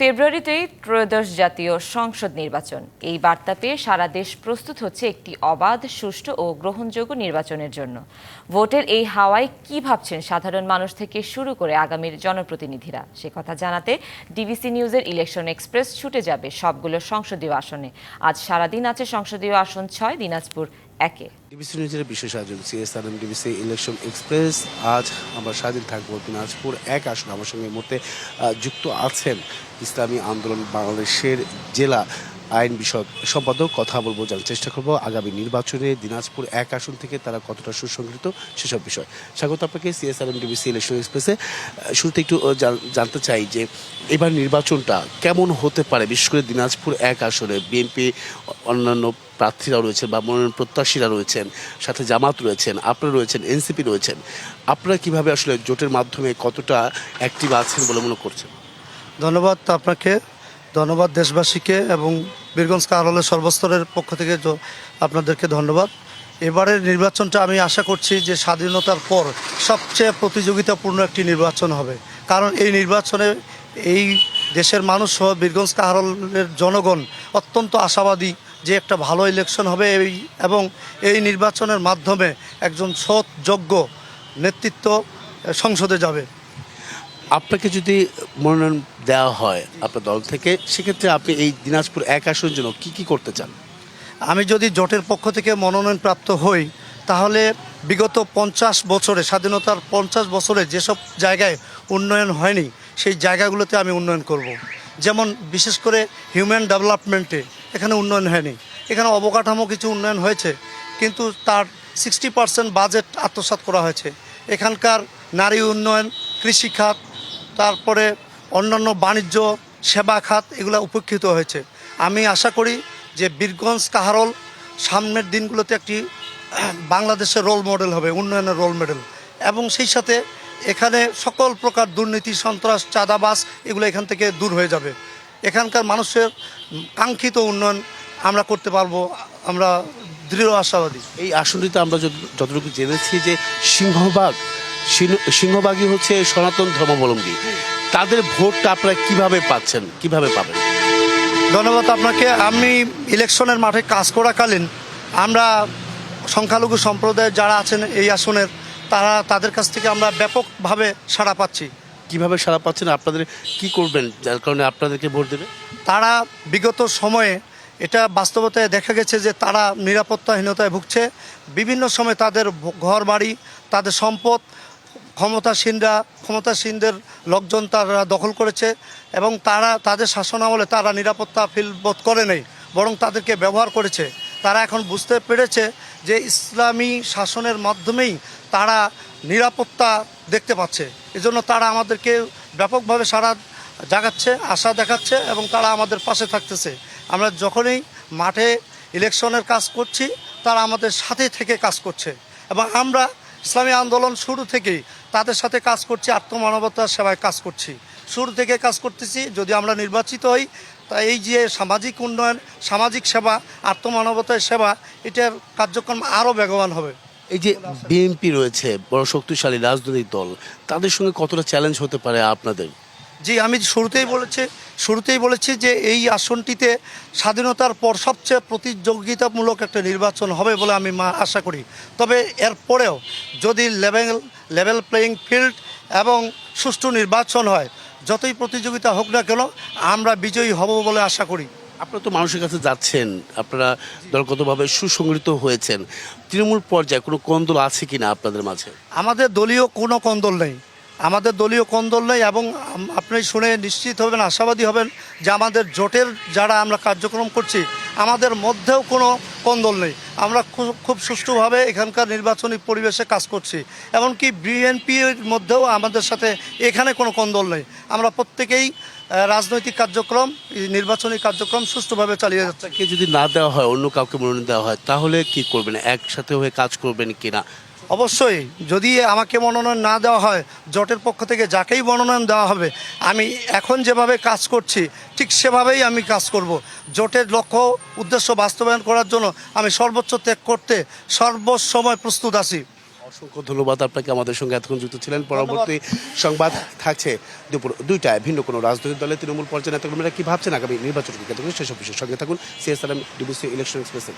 ফেব্রুয়ারিতেই ত্রয়োদশ জাতীয় সংসদ নির্বাচন। এই বার্তা পেয়ে সারা দেশ প্রস্তুত হচ্ছে একটি অবাধ, সুষ্ঠু ও গ্রহণযোগ্য নির্বাচনের জন্য। ভোটের এই হাওয়ায় কি ভাবছেন সাধারণ মানুষ থেকে শুরু করে আগামীর জনপ্রতিনিধিরা? সে কথা জানাতে ডিবিসি নিউজের ইলেকশন এক্সপ্রেস ছুটে যাবে সবগুলো সংসদীয় আসনে। আজ সারাদিন আছে সংসদীয় আসন ছয়, দিনাজপুর একে। ডিবিসি নিউজের বিশেষ আয়োজন ডিবিসি ইলেকশন এক্সপ্রেস। আজ আমরা স্বাধীন থাকব দিনাজপুর এক আসন। আমার সঙ্গে মুহূর্তে যুক্ত আছেন ইসলামী আন্দোলন বাংলাদেশের জেলা আইন বিষয়ক সম্পাদক কথা বলব, জানার চেষ্টা করব। আগামী নির্বাচনে দিনাজপুর এক আসন থেকে তারা কতটা সুসংগঠিত সেসব বিষয়। স্বাগত আপনাকে সিএসআরএম ডিবিসি ইলেকশন এক্সপ্রেসে শুরুতে একটু জানতে চাই যে এবার নির্বাচনটা কেমন হতে পারে? বিশেষ করে দিনাজপুর এক আসনে বিএনপি অন্যান্য প্রার্থীরা রয়েছেন বা মনোনয়ন প্রত্যাশীরা রয়েছেন, সাথে জামাত রয়েছেন, আপনারা রয়েছেন এনসিপি রয়েছেন। আপনারা কীভাবে আসলে জোটের মাধ্যমে কতটা অ্যাক্টিভ আছেন বলে মনে করছেন? ধন্যবাদ আপনাকে, ধন্যবাদ দেশবাসীকে এবং বীরগঞ্জ কারলের সর্বস্তরের পক্ষ থেকে আপনাদেরকে ধন্যবাদ। এবারের নির্বাচনটা আমি আশা করছি যে স্বাধীনতার পর সবচেয়ে প্রতিযোগিতাপূর্ণ একটি নির্বাচন হবে। কারণ এই নির্বাচনে এই দেশের মানুষ সহ বীরগঞ্জ কাহারলের জনগণ অত্যন্ত আশাবাদী যে একটা ভালো ইলেকশন হবে এই এবং এই নির্বাচনের মাধ্যমে একজন সৎ, যোগ্য নেতৃত্ব সংসদে যাবে। আপনাকে যদি মনোনয়ন দেওয়া হয় আপনার দল থেকে, সেক্ষেত্রে আপনি এই দিনাজপুর এক আসনের জন্য কি কি করতে চান? আমি যদি জোটের পক্ষ থেকে মনোনয়ন প্রাপ্ত হই, তাহলে বিগত পঞ্চাশ বছরে, স্বাধীনতার পঞ্চাশ বছরে যেসব জায়গায় উন্নয়ন হয়নি, সেই জায়গাগুলোতে আমি উন্নয়ন করব। যেমন বিশেষ করে হিউম্যান ডেভেলপমেন্টে এখানে উন্নয়ন হয়নি। এখানে অবকাঠামো কিছু উন্নয়ন হয়েছে, কিন্তু তার সিক্সটি পার্সেন্ট বাজেট আত্মসাৎ করা হয়েছে। এখানকার নারী উন্নয়ন কৃষিখাত তারপরে অন্যান্য বাণিজ্য, সেবা খাত এগুলো উপেক্ষিত হয়েছে। আমি আশা করি যে বীরগঞ্জ কাহারল সামনের দিনগুলোতে একটি বাংলাদেশের রোল মডেল হবে, উন্নয়নের রোল মডেল। এবং সেই সাথে এখানে সকল প্রকার দুর্নীতি, সন্ত্রাস চাঁদাবাস এগুলো এখান থেকে দূর হয়ে যাবে। এখানকার মানুষের কাঙ্ক্ষিত উন্নয়ন আমরা করতে পারব, আমরা দৃঢ় আশাবাদী। এই আসনটিতে আমরা যত- যতটুকু জেনেছি যে সিংহবাগ সিংহ- সিংহবাগই হচ্ছে সনাতন ধর্মাবলম্বী। তাদের ভোটটা আপনারা কীভাবে পাচ্ছেন? কীভাবে পাবেন? ধন্যবাদ আপনাকে। আমি ইলেকশনের মাঠে কাজ করাকালীন আমরা সংখ্যালঘু সম্প্রদায়ের যারা আছেন এই আসনের তারা তাদের কাছ থেকে আমরা ব্যাপকভাবে সাড়া পাচ্ছি। কীভাবে সাড়া পাচ্ছেন? আপনাদের কি করবেন? যার কারণে আপনাদেরকে ভোট দেবে? তারা বিগত সময়ে এটা বাস্তবতায় দেখা গেছে যে তারা নিরাপত্তাহীনতায় ভুগছে। বিভিন্ন সময় তাদের ঘর বাড়ি তাদের সম্পদ ক্ষমতাসীনরা, ক্ষমতাসীনদের লোকজন তারা দখল করেছে এবং তারা, তাদের শাসন আমলে তারা নিরাপত্তা ফিল বোধ করে নেই, বরং তাদেরকে ব্যবহার করেছে। তারা এখন বুঝতে পেরেছে যে ইসলামী শাসনের মাধ্যমেই তারা নিরাপত্তা দেখতে পাচ্ছে। এজন্য তারা আমাদেরকে ব্যাপকভাবে সারা জাগাচ্ছে, আশা দেখাচ্ছে এবং তারা আমাদের পাশে থাকতেছে। আমরা যখনই মাঠে ইলেকশনের কাজ করছি, তারা আমাদের সাথে থেকে কাজ করছে। এবং আমরা ইসলামী আন্দোলন শুরু থেকেই তাদের সাথে কাজ করছি, আত্মমানবতার সেবায় কাজ করছি। শুরু থেকে কাজ করতেছি, যদি আমরা নির্বাচিত হই, তা এই যে সামাজিক উন্নয়ন, সামাজিক সেবা, আত্মমানবতার সেবা, এটার কার্যক্রম আরও বেগবান হবে। এই যে বিএনপি রয়েছে, বড় শক্তিশালী রাজনৈতিক দল, তাদের সঙ্গে কতটা চ্যালেঞ্জ হতে পারে আপনাদের? জি আমি শুরুতেই বলেছি শুরুতেই বলেছি যে এই আসনটিতে স্বাধীনতার পর সবচেয়ে প্রতিযোগিতামূলক একটা নির্বাচন হবে বলে আমি আশা করি। তবে এরপরেও যদি লেভেল লেভেল প্লেয়িং ফিল্ড এবং সুষ্ঠু নির্বাচন হয় যতই প্রতিযোগিতা হোক না কেন আমরা বিজয়ী হব বলে আশা করি। আপনারা তো মানুষের কাছে যাচ্ছেন আপনারা দলগতভাবে সুসংগঠিত হয়েছেন। তৃণমূল পর্যায়ে কোনো কন্দল আছে কি না আপনাদের মাঝে? আমাদের দলীয় কোনো কন্দল নেই। আমাদের দলীয় কন্দল নেই এবং আপনি শুনে নিশ্চিত হবেন, আশাবাদী হবেন যে আমাদের জোটের যারা আমরা কার্যক্রম করছি, আমাদের মধ্যেও কোনো কন্দল নেই। আমরা খুব সুষ্ঠুভাবে এখানকার নির্বাচনী পরিবেশে কাজ করছি। এমনকি বিএনপির মধ্যেও আমাদের সাথে এখানে কোনো কন্দল নেই। আমরা প্রত্যেকেই রাজনৈতিক কার্যক্রম নির্বাচনী কার্যক্রম সুষ্ঠুভাবে চালিয়ে যাচ্ছে। যদি না দেওয়া হয়, অন্য কাউকে মনোনয়ন দেওয়া হয়, তাহলে কি করবেন? একসাথে হয়ে কাজ করবেন কিনা? অবশ্যই যদি আমাকে মনোনয়ন না দেওয়া হয় জোটের পক্ষ থেকে যাকেই মনোনয়ন দেওয়া হবে আমি এখন যেভাবে কাজ করছি ঠিক সেভাবেই আমি কাজ করব। জোটের লক্ষ্য উদ্দেশ্য বাস্তবায়ন করার জন্য আমি সর্বোচ্চ ত্যাগ করতে সর্বসময় প্রস্তুত আছি। অসংখ্য ধন্যবাদ আপনাকে আমাদের সঙ্গে এতক্ষণ যুক্ত ছিলেন। পরবর্তী সংবাদ থাকছে দুপুর দুইটায় ভিন্ন কোনো রাজনৈতিক দলের তৃণমূল পর্যায়ে নেতাকর্মীরা কী ভাবছেন আগামী নির্বাচনকে কেন্দ্র করে সেসব বিষয়ের সঙ্গে থাকুন। সিএসআরএম ডিবিসি ইলেকশন এক্সপ্রেসে।